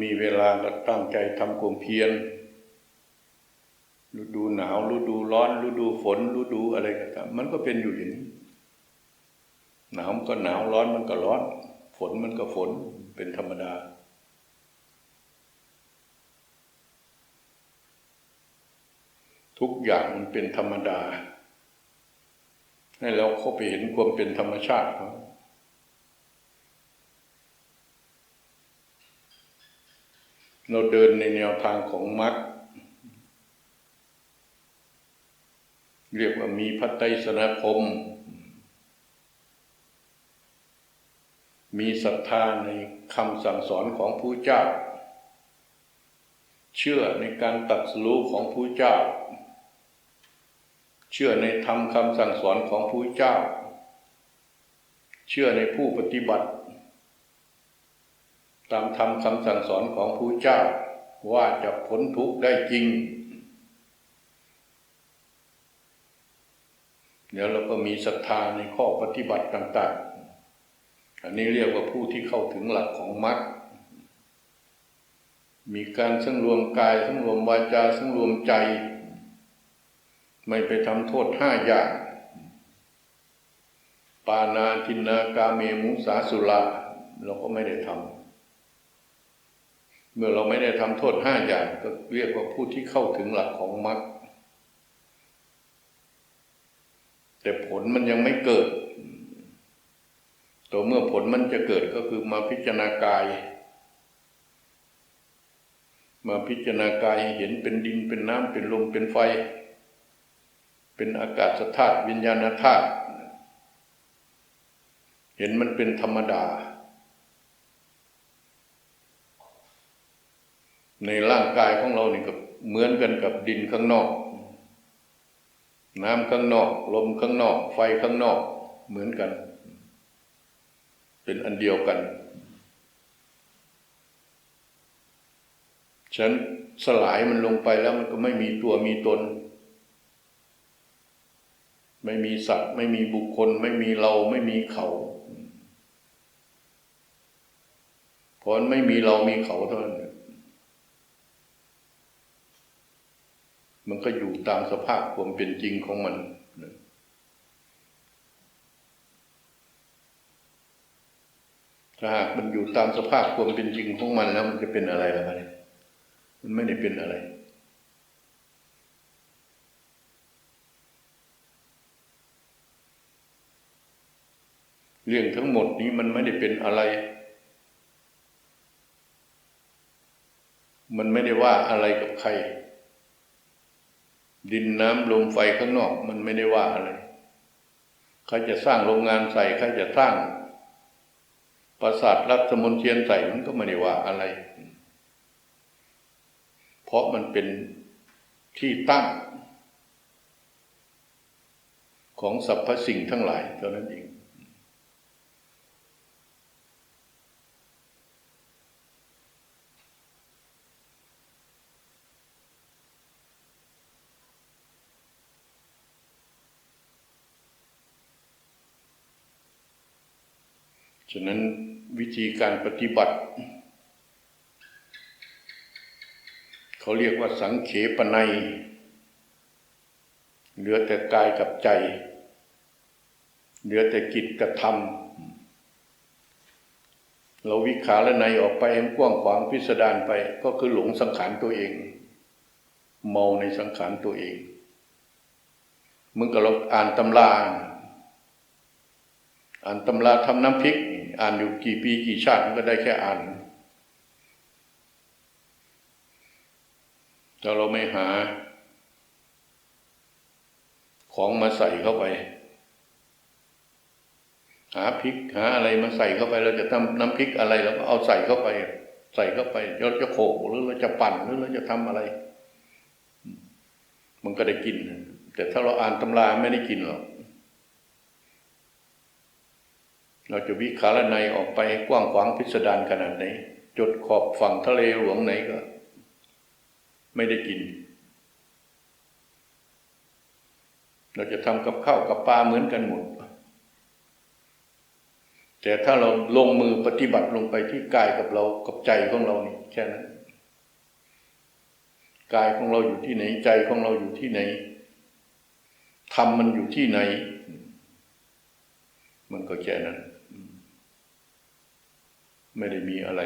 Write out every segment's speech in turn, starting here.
มีเวลาก็ตั้งใจทำความเพียรฤดูหนาวฤดูร้อนฤดูฝนฤดูอะไรก็ตามมันก็เป็นอยู่อย่างนี้หนาวมันก็หนาวร้อนมันก็ร้อน ฝนมันก็ฝนเป็นธรรมดา ทุกอย่างมันเป็นธรรมดา ให้เราเข้าไปเห็นความเป็นธรรมชาติเขา เราเดินในแนวทางของมรรคเรียกว่ามีพัฒไตสนาคม มีศรัทธาในคำสั่งสอนของผู้เจ้า เชื่อในการตัดสู้ของผู้เจ้า เชื่อในธรรมคำสั่งสอนของผู้เจ้า เชื่อในผู้ปฏิบัติ ตามธรรมคำสั่งสอนของผู้เจ้าว่าจะพ้นทุกข์ได้จริง เดี๋ยวเราก็มีศรัทธาในข้อปฏิบัติต่าง ๆ อันนี้เรียกว่าผู้ที่เข้าถึงหลักของมรรคมีการสังรวมกายสังรวมวาจาสังรวมใจ ไม่ไปทำโทษห้าอย่างปานาทินากาเมมุสาสุลาเราก็ไม่ได้ทำ เมื่อเราไม่ได้ทำโทษห้าอย่างก็เรียกว่าผู้ที่เข้าถึงหลักของมรรคแต่ผลมันยังไม่เกิด ตัวเมื่อผลมันจะเกิดก็คือมาพิจารณากาย มาพิจารณากายเห็นเป็นดินเป็นน้ำเป็นลมเป็นไฟ เป็นอากาศธาตุวิญญาณธาตุเห็นมันเป็นธรรมดา ในร่างกายของเราเนี่ก็เหมือนกันกับดินข้างนอก น้ำข้างนอก ลมข้างนอก ไฟข้างนอก เหมือนกัน เป็นอันเดียวกัน ฉันสลายมันลงไปแล้วมันก็ไม่มีตัวมีตน ไม่มีสัตว์ ไม่มีบุคคล ไม่มีเราไม่มีเขาเพราะไม่มีเรามีเขาเท่านั้น มันก็อยู่ตามสภาพความเป็นจริงของมันถ้าหากมันอยู่ตามสภาพความเป็นจริงของมันแล้ว มันจะเป็นอะไรล่ะเนี่ยมันไม่ได้เป็นอะไร เรื่องทั้งหมดนี้มันไม่ได้เป็นอะไร มันไม่ได้ว่าอะไรกับใคร ดินน้ำลมไฟข้างนอกมันไม่ได้ว่าอะไรใครจะสร้างโรงงานใส่ใครจะสร้างปราสาทรัฐมนเทียนใส่มันก็ไม่ได้ว่าอะไร เพราะมันเป็นที่ตั้ง ของสรรพสิ่งทั้งหลายเท่านั้นเอง ฉะนั้นวิธีการปฏิบัติ เขาเรียกว่าสังเขปนัยเหลือแต่กายกับใจ เหลือแต่กิจกับธรรม เราวิขาและในออกไปให้กว้างขวางพิสดารไป ก็คือหลงสังขารตัวเอง เมาในสังขารตัวเองมึงก็เราอ่านตำรา อ่านตำราทำน้ำพริก อ่านอยู่กี่ปีกี่ชาติมันก็ได้แค่อ่านถ้าเราไม่หา ของมาใส่เข้าไป หาพริกหาอะไรมาใส่เข้าไป เราจะทำน้ำพริกอะไรเราก็เอาใส่เข้าไป ใส่เข้าไปเราจะโขกหรือเราจะปั่นหรือเราจะทำอะไร มันก็ได้กิน แต่ถ้าเราอ่านตำราไม่ได้กินหรอก เราจะวิคารในออกไปกว้างขวางพิสดารขนาดไหนจดขอบฝั่งทะเลหลวงไหนก็ ไม่ได้กิน เราจะทำกับข้าวกับปลาเหมือนกันหมด แต่ถ้าเราลงมือปฏิบัติลงไปที่กายกับเรากับใจของเรานี่แค่นั้นกายของเราอยู่ที่ไหนใจของเราอยู่ที่ไหนธรรมมันอยู่ที่ไหน มันก็แค่นั้น ไม่ได้มีอะไร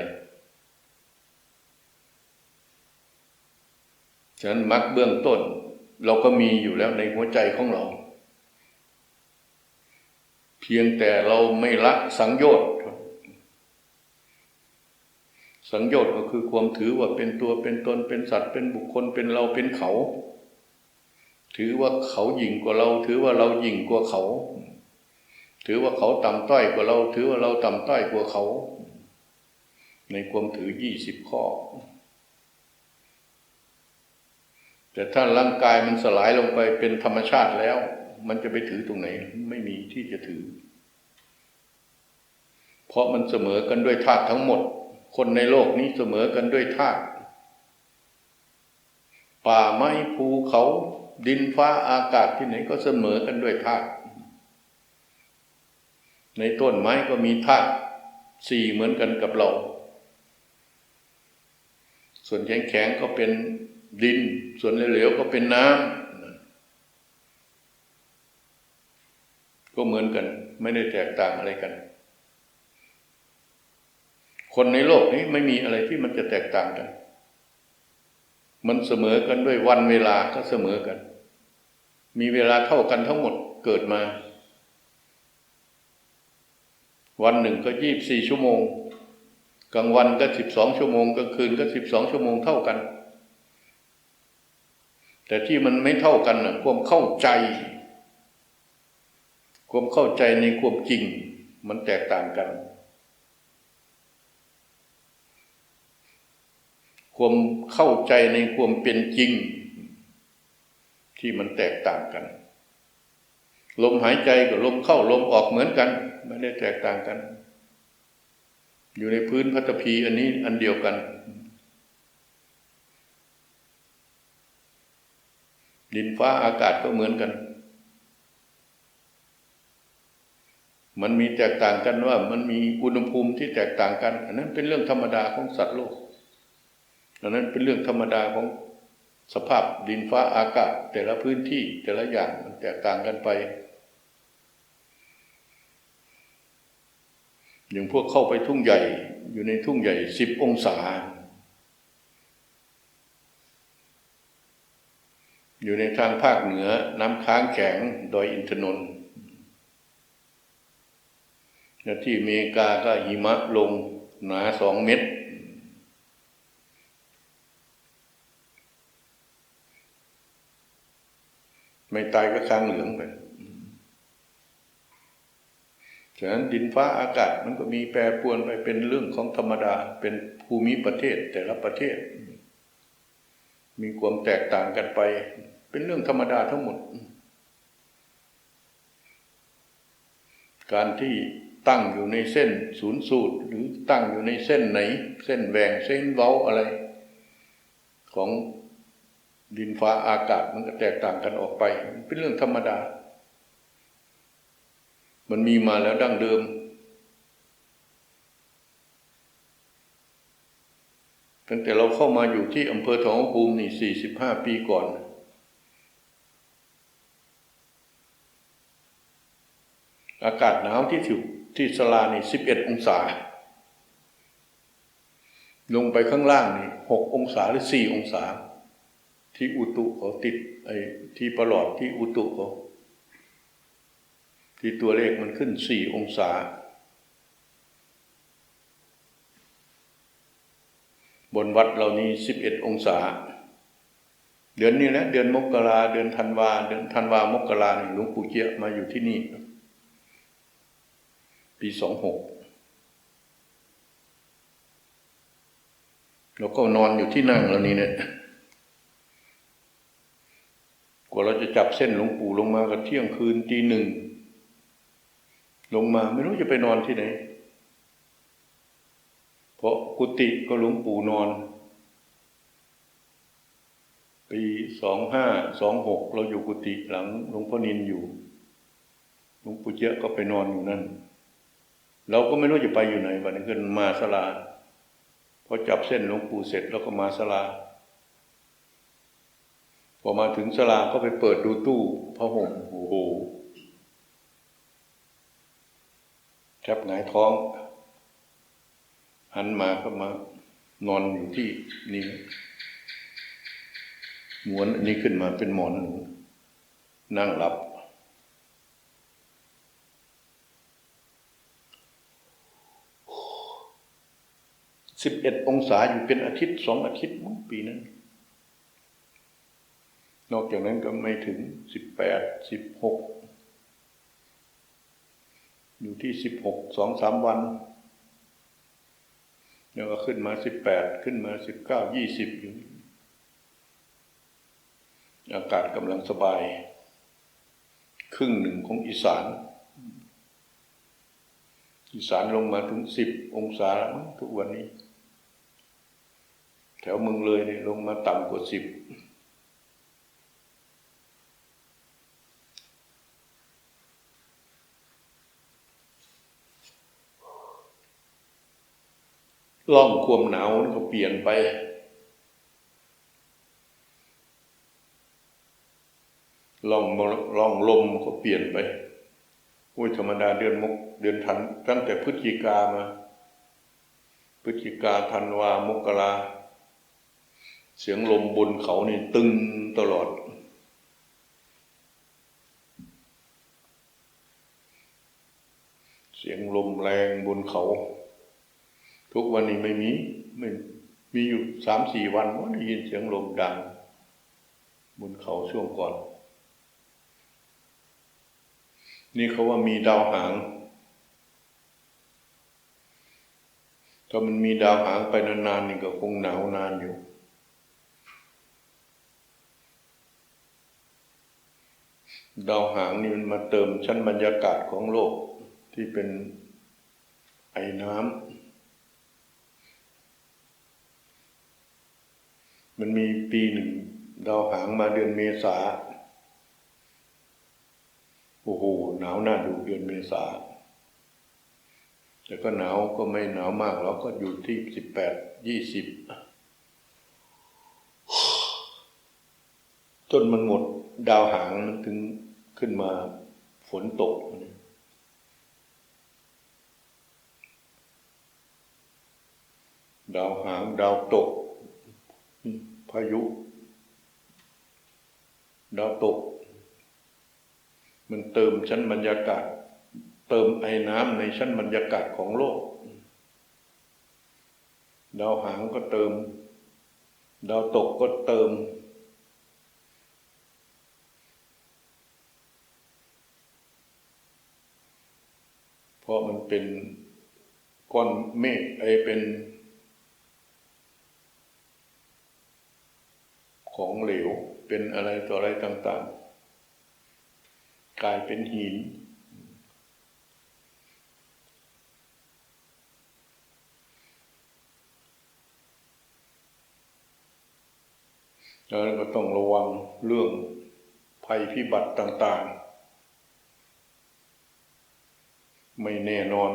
ฉะนั้นมรรคเบื้องต้น เราก็มีอยู่แล้วในหัวใจของเรา เพียงแต่เราไม่ละสังโยชน์ สังโยชน์ก็คือความถือว่าเป็นตัวเป็นตนเป็นสัตว์เป็นบุคคลเป็นเราเป็นเขา ถือว่าเขาหยิ่งกว่าเรา ถือว่าเราหยิ่งกว่าเขา ถือว่าเขาต่ำต้อยกว่าเรา ถือว่าเราต่ำต้อยกว่าเขา ในความถือยี่สิบข้อ แต่ถ้าร่างกายมันสลายลงไปเป็นธรรมชาติแล้ว มันจะไปถือตรงไหน ไม่มีที่จะถือ เพราะมันเสมอกันด้วยธาตุทั้งหมด คนในโลกนี้เสมอกันด้วยธาตุป่าไม้ภูเขาดินฟ้าอากาศที่ไหนก็เสมอกันด้วยธาตุในต้นไม้ก็มีธาตุสี่เหมือนกันกับเรา ส่วนแข็งๆก็เป็นดิน ส่วนเหลวๆก็เป็นน้ำก็เหมือนกัน ไม่ได้แตกต่างอะไรกัน คนในโลกนี้ไม่มีอะไรที่มันจะแตกต่างกัน มันเสมอกันด้วยวันเวลาก็เสมอกัน มีเวลาเท่ากันทั้งหมดเกิดมา วันหนึ่งก็ยี่บสี่ชั่วโมง กลางวันก็สิบสองชั่วโมงกลางคืนก็สิบสองชั่วโมงเท่ากัน แต่ที่มันไม่เท่ากันนะความเข้าใจ ความเข้าใจในความจริง มันแตกต่างกัน ความเข้าใจในความเป็นจริง ที่มันแตกต่างกัน ลมหายใจกับลมเข้าลมออกเหมือนกัน ไม่ได้แตกต่างกัน อยู่ในพื้นพัตภีอันนี้อันเดียวกัน ดินฟ้าอากาศก็เหมือนกัน มันมีแตกต่างกันว่า มันมีอุณหภูมิที่แตกต่างกัน อันนั้นเป็นเรื่องธรรมดาของสัตว์โลกอันนั้นเป็นเรื่องธรรมดาของสภาพดินฟ้าอากาศ แต่ละพื้นที่แต่ละอย่างมันแตกต่างกันไป อย่างพวกเข้าไปทุ่งใหญ่อยู่ในทุ่งใหญ่สิบองศา อยู่ในทางภาคเหนือน้ำค้างแข็งดอยอินทนนท์ที่อเมริกาก็หิมะลงหนาสองเมตร ไม่ตายก็ค้างเหลืองไป ฉะนั้นดินฟ้าอากาศมันก็มีแปรปรวนไปเป็นเรื่องของธรรมดา เป็นภูมิประเทศแต่ละประเทศ มีความแตกต่างกันไป เป็นเรื่องธรรมดาทั้งหมด การที่ตั้งอยู่ในเส้นศูนย์สูตร หรือตั้งอยู่ในเส้นไหน เส้นแหวงเส้นเว้าอะไร ของดินฟ้าอากาศมันก็แตกต่างกันออกไป เป็นเรื่องธรรมดา มันมีมาแล้วดั้งเดิม ตั้งแต่เราเข้ามาอยู่ที่อำเภอทองภูมินี่สี่สิบห้าปีก่อน อากาศหนาวที่สุดที่สลานี่สิบเอ็ดองศา ลงไปข้างล่างนี่หกองศาหรือสี่องศา ที่อุตุเขาติดไอ้ที่ประหลอดที่อุตุเขา ที่ตัวเลขมันขึ้นสี่องศา บนวัดเรานี้สิบเอ็ดองศา เดือนนี้นะเดือนมกราเดือนธันวาเดือนธันวามกราหลวงปู่เจียมาอยู่ที่นี่ ปีสองหกแล้วก็นอนอยู่ที่นั่งแล้วนี้เนี่ยกว่าเราจะจับเส้นหลวงปู่ลงมากับเที่ยงคืนตีหนึ่ง ลงมาไม่รู้จะไปนอนที่ไหน เพราะกุฏิก็หลวงปู่นอน ปีสองห้าสองหกเราอยู่กุฏิหลังหลวงพ่อนินอยู่หลวงปู่เยอะก็ไปนอนอยู่นั่น เราก็ไม่รู้จะไปอยู่ไหนวันนี้ขึ้นมาสลาพอจับเส้นหลวงปู่เสร็จแล้วก็มาสลาพอมาถึงสลาก็ไปเปิดดูตู้ผ้าห่มโอ้โห แทบหงายท้อง หันมาก็มานอนอยู่ที่นี่หมวนอันนี้ขึ้นมาเป็นหมอนหนูนั่งหลับ สิบเอ็ดองศาอยู่เป็นอาทิตย์สองอาทิตย์มั้งปีนั้น นอกจากนั้นก็ไม่ถึงสิบแปดสิบหก อยู่ที่สิบหกสองสามวันแล้วก็ขึ้นมาสิบแปดขึ้นมาสิบเก้ายี่สิบอยู่ อากาศกำลังสบาย ครึ่งหนึ่งของอีสาน อีสานลงมาถึงสิบองศามั้งทุกวันนี้ แถวเมืองเลยเนี่ยลงมาต่ำกว่าสิบ ล่องความหนาวมันก็เปลี่ยนไป ล่องรล่องลมก็เปลี่ยนไปโอ้ยธรรมดาเดือนมกเดือนธันตั้งแต่พฤศจิกามา พฤศจิกาธันวามกราเสียงลมบนเขานี่ตึงตลอด เสียงลมแรงบนเขา ทุกวันนี้ไม่มีไม่มีอยู่สามสี่วันว่าได้ยินเสียงลมดัง บนเขาช่วงก่อน นี่เขาว่ามีดาวหางถ้ามันมีดาวหางไปนานๆนี่ก็คงหนาวนานอยู่ ดาวหางนี่มันมาเติมชั้นบรรยากาศของโลกที่เป็นไอ้น้ำ มันมีปีหนึ่งดาวหางมาเดือนเมษา โอ้โห หนาวหน้าดูเดือนเมษา แต่ก็หนาวก็ไม่หนาวมากเราก็อยู่ที่สิบแปดยี่สิบจนมันหมดดาวหางมันถึงขึ้นมาฝนตก ดาวหางดาวตก พายุดาวตก มันเติมชั้นบรรยากาศ เติมไอ้น้ำในชั้นบรรยากาศของโลก ดาวหางก็เติม ดาวตกก็เติม เพราะมันเป็นก้อนเมฆไอเป็น ของเหลว เป็นอะไรต่ออะไรต่างๆ กลายเป็นหิน แล้วก็ต้องระวังเรื่องภัยพิบัติต่างๆ ไม่แน่นอน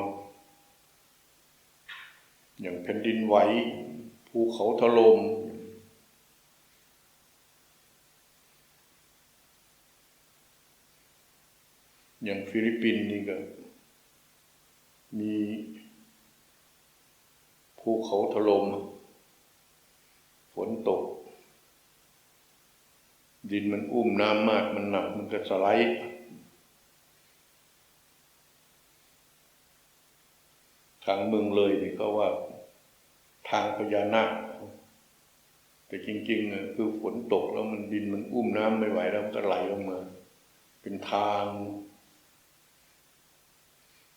อย่างแผ่นดินไหวภูเขาถล่ม อย่างฟิลิปปินส์นี่ก็ มีภูเขาถล่มฝนตก ดินมันอุ้มน้ำมากมันหนักมันก็สไลด์ทางเมืองเลยนี่ก็ว่าทางพญานาคแต่จริงๆคือฝนตกแล้วมันดินมันอุ้มน้ำไม่ไหวแล้วมันก็ไหลลงมา เป็นทาง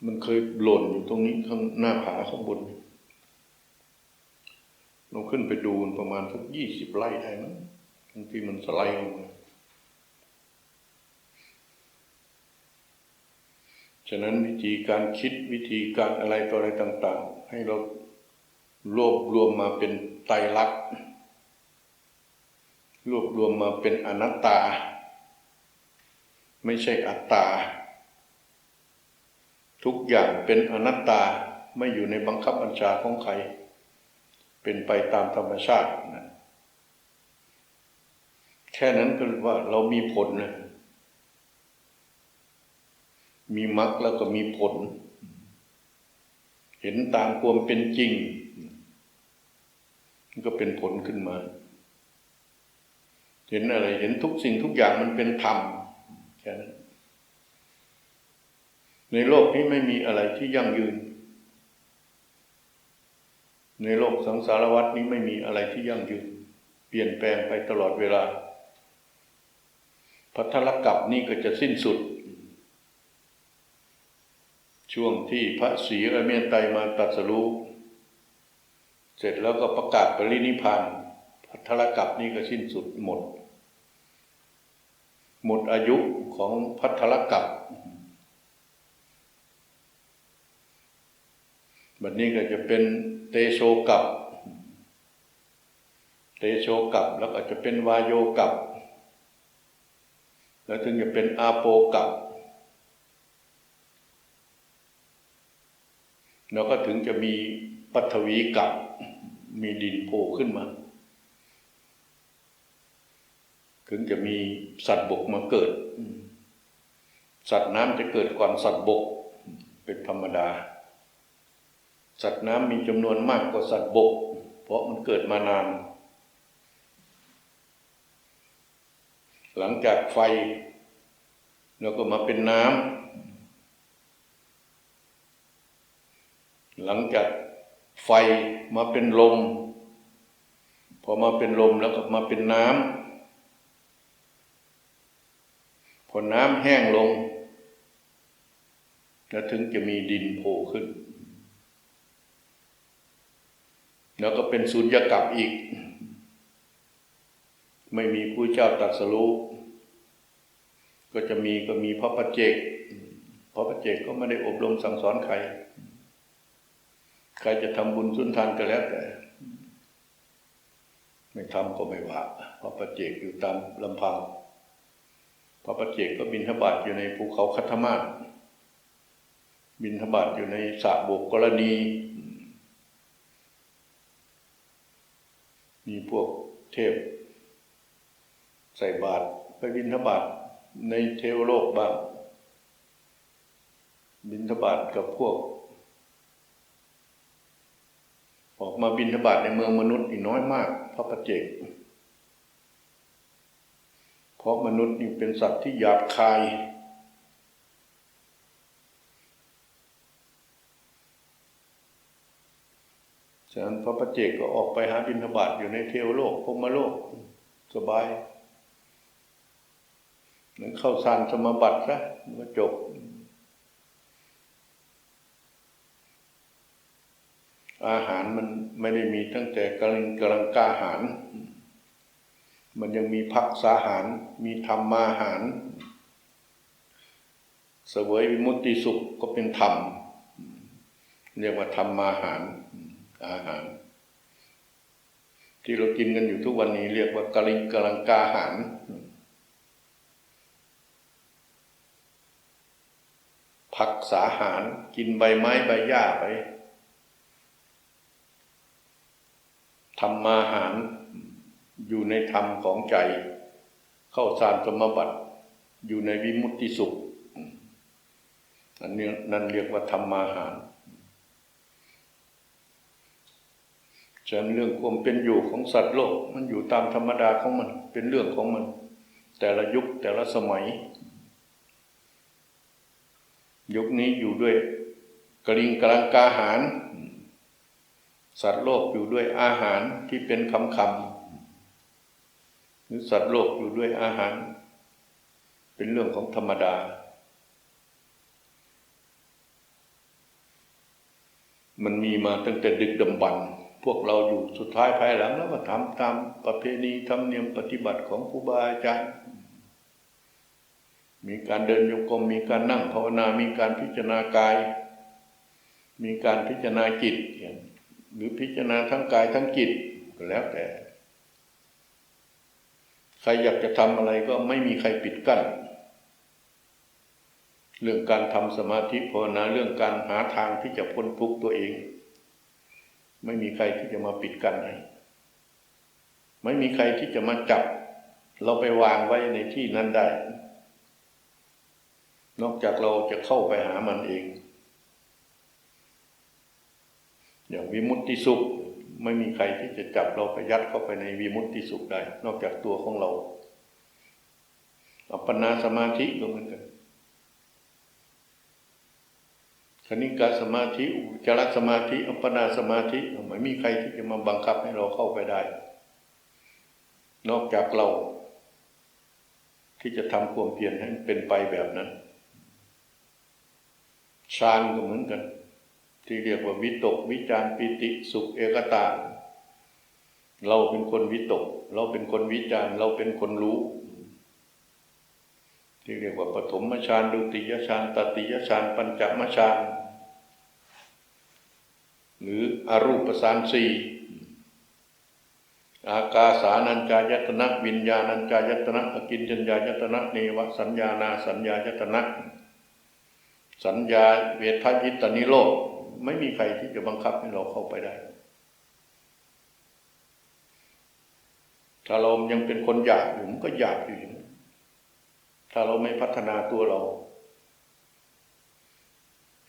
มันเคยหล่นอยู่ตรงนี้ข้างหน้าผาข้างบน เราขึ้นไปดูประมาณสักยี่สิบไร่ได้มั้งบางทีมันสไลด์ลงมาฉะนั้นวิธีการคิดวิธีการอะไรต่ออะไรต่าง ๆ ให้เรารวบรวมมาเป็นไตรลักษณ์รวบรวมมาเป็นอนัตตา ไม่ใช่อัตตา ทุกอย่างเป็นอนัตตาไม่อยู่ในบังคับบัญชาของใคร เป็นไปตามธรรมชาตินะแค่นั้นก็ว่าเรามีผลนะมีมรรคแล้วก็มีผล เห็นตามความเป็นจริงมันก็เป็นผลขึ้นมา เห็นอะไร เห็นทุกสิ่งทุกอย่างมันเป็นธรรมแค่นั้น ในโลกนี้ไม่มีอะไรที่ยั่งยืน ในโลกสังสารวัฏนี้ไม่มีอะไรที่ยั่งยืน เปลี่ยนแปลงไปตลอดเวลา พัทธลกับนี่ก็จะสิ้นสุด ช่วงที่พระศรีอเมตไตมาตรัสรู้เสร็จแล้วก็ประกาศปรินิพพานพัทธลกับนี่ก็สิ้นสุดหมด หมดอายุของพัทธลกับ บัดนี้ก็จะเป็นเตโชกับ เตโชกับแล้วก็จะเป็นวายโยกับ แล้วถึงจะเป็นอาโปกับแล้วก็ถึงจะมีปัทวีกับมีดินโผล่ขึ้นมา ถึงจะมีสัตว์บกมาเกิด สัตว์น้ำจะเกิดก่อนสัตว์บกเป็นธรรมดา สัตว์น้ำมีจำนวนมากกว่าสัตว์บก เพราะมันเกิดมานาน หลังจากไฟ แล้วก็มาเป็นน้ำหลังจากไฟมาเป็นลม พอมาเป็นลมแล้วก็มาเป็นน้ำพอน้ำแห้งลง แล้วถึงจะมีดินโผล่ขึ้น แล้วก็เป็นสุญญากาศอีก ไม่มีผู้เจ้าตรัสรู้ก็จะมีก็มีพระปัจเจกพระปัจเจกก็ไม่ได้อบรมสั่งสอนใคร ใครจะทำบุญสุนทานก็แล้วแต่ ไม่ทำก็ไม่ว่าพระปัจเจกอยู่ตามลำพังพระปัจเจกก็บินทบาทอยู่ในภูเขาคัทมาศบินทบาทอยู่ในสระบกกรณี มีพวกเทพ ใส่บาตรไปบินทบาทในเทวโลกบ้าง บินทบาทกับพวก ออกมาบินทบาทในเมืองมนุษย์อีกน้อยมาก พระปัจเจกเพราะมนุษย์นี่เป็นสัตว์ที่หยาบคาย ฉะนั้นพระปเจกก็ออกไปหาบินทบาทอยู่ในเทวโลกพมโลก สบายหนึ่งเข้าสารสมบัติซะก็จบ อาหารมันไม่ได้มีตั้งแต่กำลังกำลังกาหาร มันยังมีพักษาหาร มีธรรมาหารเสวยวิมุตติสุขก็เป็นธรรม เรียกว่าธรรมาหาร อาหาร ที่เรากินกันอยู่ทุกวันนี้ เรียกว่ากะลิงกำลังกาหาร ผักสาหารกินใบไม้ใบหญ้าไปธรรมาหารอยู่ในธรรมของใจ เข้าสารสมบัติ อยู่ในวิมุตติสุขอันนี้นั่นเรียกว่าธรรมาหาร ฉะนั้นเรื่องความเป็นอยู่ของสัตว์โลกมันอยู่ตามธรรมดาของมันเป็นเรื่องของมัน แต่ละยุคแต่ละสมัย ยุคนี้อยู่ด้วยกริงกลังกาหาร สัตว์โลกอยู่ด้วยอาหารที่เป็นคำคำหรือสัตว์โลกอยู่ด้วยอาหาร เป็นเรื่องของธรรมดา มันมีมาตั้งแต่ดึกดำบรรพ์ พวกเราอยู่สุดท้ายภายหลังแล้วก็ทำตามประเพณีธรรมเนียมปฏิบัติของครูบาอาจารย์ มีการเดินโยกมมีการนั่งภาวนา มีการพิจารณากาย มีการพิจารณาจิต หรือพิจารณาทั้งกายทั้งจิตก็แล้วแต่ ใครอยากจะทำอะไรก็ไม่มีใครปิดกั้นเรื่องการทำสมาธิภาวนาเรื่องการหาทางที่จะพ้นทุกข์ตัวเอง ไม่มีใครที่จะมาปิดกั้นให้ไม่มีใครที่จะมาจับ เราไปวางไว้ในที่นั้นได้ นอกจากเราจะเข้าไปหามันเอง อย่างวิมุตติสุข ไม่มีใครที่จะจับเราไปยัดเข้าไปในวิมุตติสุขได้ นอกจากตัวของเราอัปปนาสมาธิก็เหมือนกัน คณิกาสมาธิอุจารสมาธิอัปปนาสมาธิไม่มีใครที่จะมาบังคับให้เราเข้าไปได้ นอกจากเรา ที่จะทำความเพียรให้มันเป็นไปแบบนั้นฌานก็เหมือนกัน ที่เรียกว่าวิตก วิจารปิติสุขเอกตาเราเป็นคนวิตก เราเป็นคนวิจารเราเป็นคนรู้ ที่เรียกว่าปฐมฌานดุติยฌานตติยฌานปัญจมฌาน หรืออรูปฌานสี่อากาสานัญจายตนะวิญญาณัญจายตนะอกินจัญญายตนะเนวสัญญานาสัญญายตนะสัญญาเวทยิตานิโรธไม่มีใครที่จะบังคับให้เราเข้าไปได้ ถ้าเรายังเป็นคนอยากอยู่มันก็อยากอยู่ ถ้าเราไม่พัฒนาตัวเรา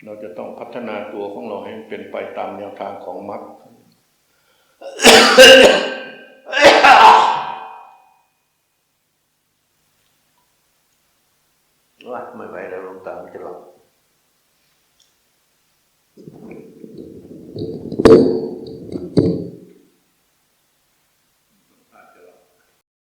เราจะต้องพัฒนาตัวของเราให้เป็นไปตามแนวทางของมรรคว่าไม่ไหวแล้วลงตามันจะหลับ